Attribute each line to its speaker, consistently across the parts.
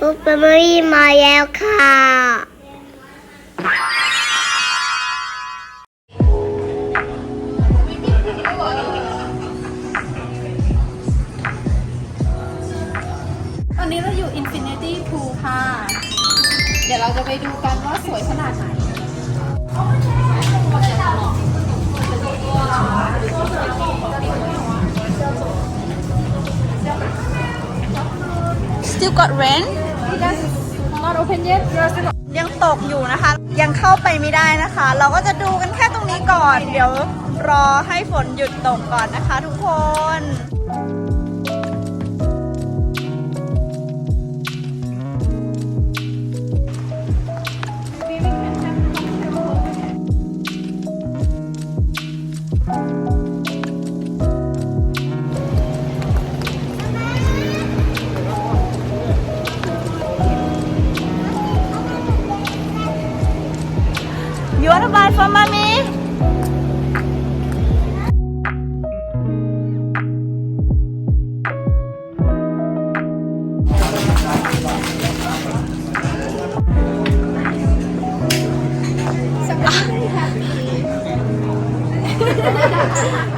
Speaker 1: ซูเปอร์มารีมาแล้วค่ะ
Speaker 2: ตอนนี้เราอยู่ Infinity Pool ค่ะ เดี๋ยวเราจะไปดูกันว่าสวยขนาดไหน
Speaker 3: still got rain
Speaker 2: Not open yet
Speaker 3: ยังตกอยู่นะคะ ยังเข้าไปไม่ได้นะคะ เราก็จะดูกันแค่ตรงนี้ก่อน เดี๋ยวรอให้ฝนหยุดตกก่อนนะคะทุกคน pa, Mami?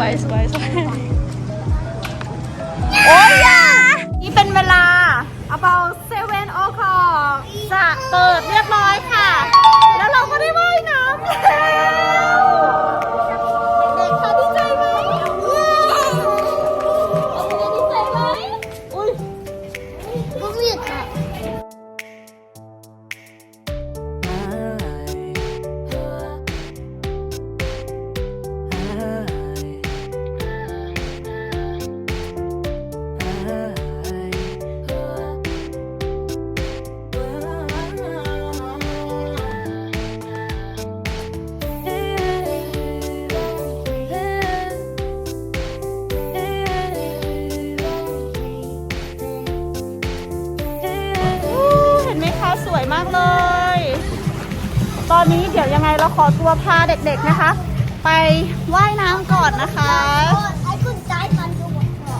Speaker 3: วยสวยสวยโอ้ยยนี่เป็นเวลา
Speaker 2: about seven o'clock
Speaker 3: จะเปิดเรียบร้อย ขอตัวพาเด็กๆนะคะ ไปว่ายน้ำก่อนนะคะ
Speaker 1: ไอ้คุณใจมันก็บอกว่า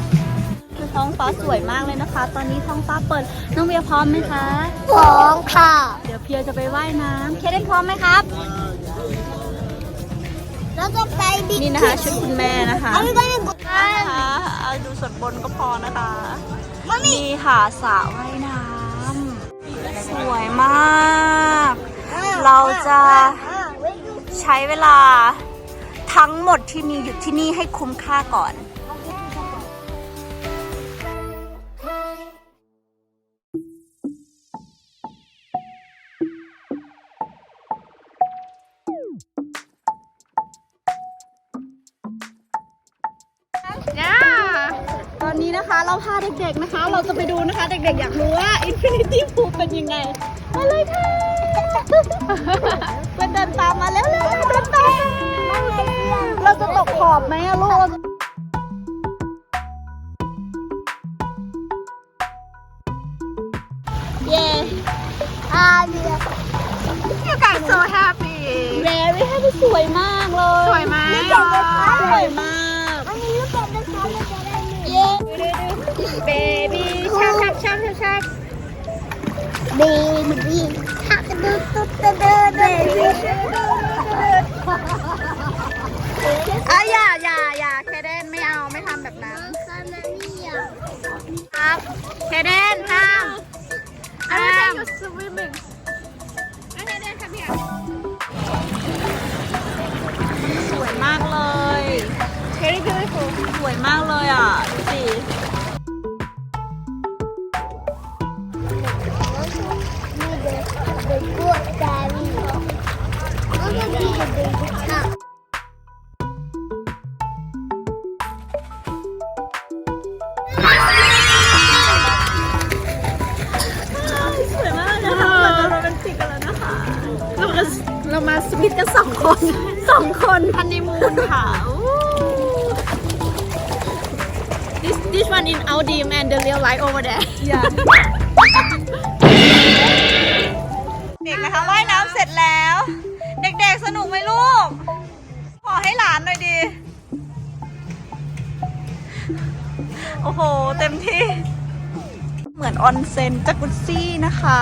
Speaker 3: คือท้องฟ้าสวยมากเลยนะคะ ตอนนี้ท้องฟ้าเปิด น้องเบียร์พร้อมไหมคะ
Speaker 1: พร้อมค่ะ
Speaker 3: เดี๋ยวเพียจะไปว่ายน้ำเคเดนพร้อมไหมครับ
Speaker 1: แล้วก็ไปบิ๊ก
Speaker 3: นี่นะคะชุดคุณแม่นะคะ
Speaker 1: อันนี้ก็ยังกด
Speaker 3: นะคะเอาดูส่วนบนก็พอนะคะนี่ค่ะสระว่ายน้ำสวยมาก เราจะ ใช้เวลาทั้งหมดที่มีอยู่ที่นี่ให้คุ้มค่าก่อนตอนนี้นะคะเราพาเด็กๆนะคะ เราจะไปดูนะคะ เด็กๆอยากรู้ว่า Infinity Pool เป็นยังไง มาเลยค่ะ ดินตามมาแล้วเลยเดินตามมาเราจะตกขอบไหมอะลูกเย้
Speaker 1: อ่าเรือ
Speaker 2: You guys so happy
Speaker 3: very happy สวยมากเลย
Speaker 2: สวยไหม
Speaker 3: สวยมาก
Speaker 1: อันนี้ลูกเป็นนะคะเราจะได้มี
Speaker 3: เย้
Speaker 2: baby ชักชักชักชักชัก
Speaker 1: เบบี้ทัก ดูตุ๊ดเดินเดินเบบี้
Speaker 3: อะอย่าอย่าอย่าเคเดนไม่เอาไม่ทำแบบนั้น
Speaker 1: คานาเนีย
Speaker 3: ครับเคเดนห้ามห้าม
Speaker 2: swimming อันนี้เดินค่ะพี่
Speaker 3: สวยมากเลย
Speaker 2: very beautiful
Speaker 3: สวยมากเลยอะ ส
Speaker 1: วยมากเลยคะเราโรแนติกกันแล้วนะคะ เรา
Speaker 2: เรามาสวิตกันสองคนสองคน
Speaker 3: ฮันนมูนค่ะ
Speaker 2: this this one in Audi and the real life over there
Speaker 3: เด็กนะคะว่ายน้ำเสร็จแล้ว สนุกไหมลูก ขอให้หลานหน่อยดี โอ้โห เต็มที่ เหมือนออนเซ็นจากุซซี่นะคะ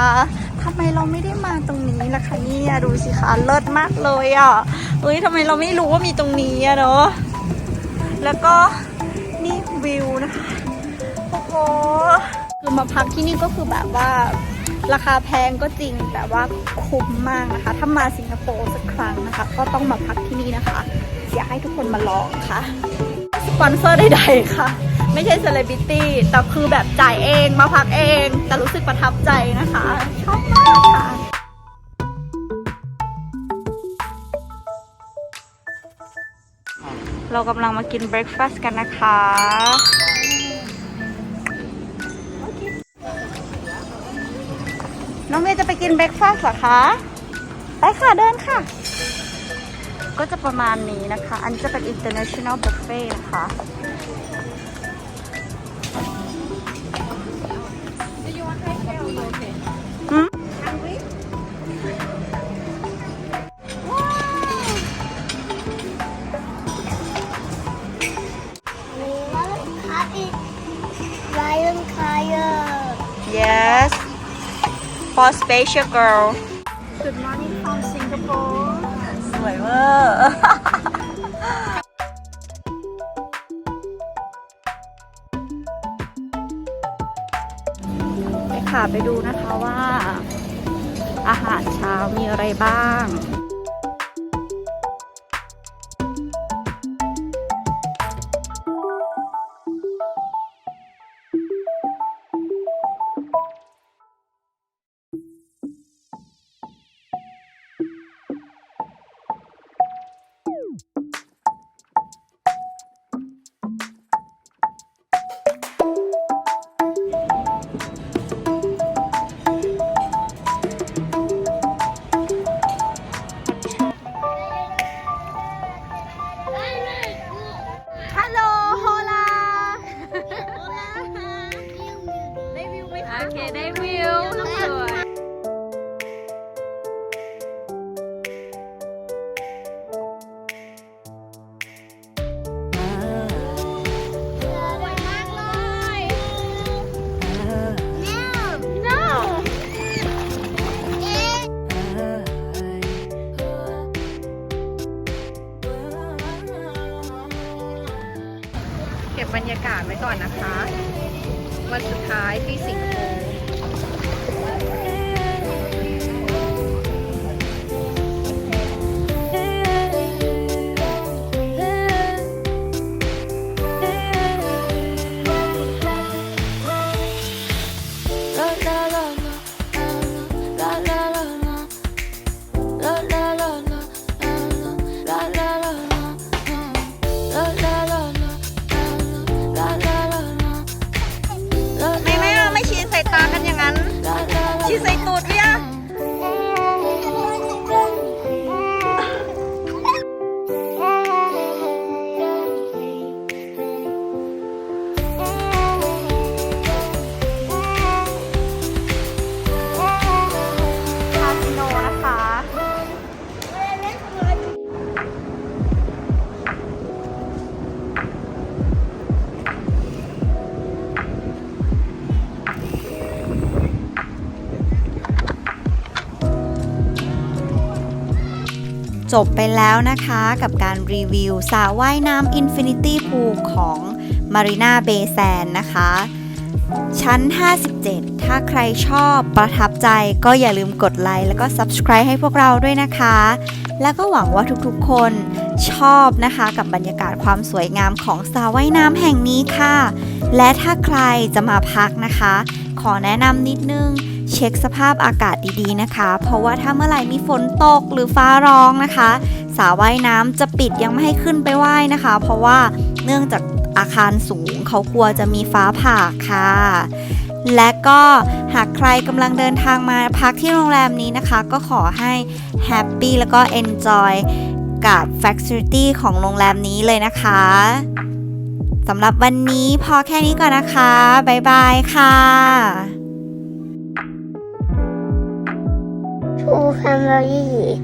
Speaker 3: ทำไมเราไม่ได้มาตรงนี้ล่ะคะเนี่ยดูสิคะเลิศมากเลยอะเฮ้ยทำไมเราไม่รู้ว่ามีตรงนี้อะเนาะแล้วก็นี่วิวนะคะ โอ้โห คือมาพักที่นี่ก็คือแบบว่า ราคาแพงก็จริงแต่ว่าคุ้มมากนะคะ ถ้ามาสิงคโปร์สักครั้งนะคะ ก็ต้องมาพักที่นี่นะคะ อยากให้ทุกคนมาลองค่ะ สปอนเซอร์ใดๆค่ะ ไม่ใช่เซเลบริตี้แต่คือแบบจ่ายเองมาพักเอง แต่รู้สึกประทับใจนะคะ ชอบมากค่ะเรากำลังมากินเบรคฟาสต์กันนะคะ น้องเมย์จะไปกินเบรคฟาสต์เหรอคะ ไปค่ะเดินค่ะ ก็จะประมาณนี้นะคะ อันนี้จะเป็น international buffet นะคะ for special girl
Speaker 2: Good morning from Singapore
Speaker 3: สวยเวอร์ ไปค่ะไปดูนะคะว่า อาหารเช้ามีอะไรบ้าง
Speaker 2: เก็บบรรยากาศไว้ก่อนนะคะ วันสุดท้ายที่สิงคโปร์
Speaker 3: บไปแล้วนะคะกับการรีวิวสระว่ายน้ำ Infinity Pool ของ Marina Bay Sand นะคะ ชั้น 57 ถ้าใครชอบประทับใจก็อย่าลืมกดไลค์แล้วก็ Subscribe ให้พวกเราด้วยนะคะ แล้วก็หวังว่าทุกๆคนชอบนะคะกับบรรยากาศความสวยงามของสระว่ายน้ำแห่งนี้ค่ะ และถ้าใครจะมาพักนะคะ ขอแนะนำนิดนึง เช็คสภาพอากาศดีๆนะคะ เพราะว่าถ้าเมื่อไหร่มีฝนตกหรือฟ้าร้องนะคะ สาว่ายน้ำจะปิดยังไม่ให้ขึ้นไปว่ายนะคะ เพราะว่าเนื่องจากอาคารสูงเขากลัวจะมีฟ้าผ่าค่ะ และก็หากใครกำลังเดินทางมาพักที่โรงแรมนี้นะคะ ก็ขอให้แฮปปี้แล้วก็เอนจอยกับแฟคซิลิตี้ของโรงแรมนี้เลยนะคะสำหรับวันนี้พอแค่นี้ก่อนนะคะ บ๊ายบายค่ะ
Speaker 1: 我看到一。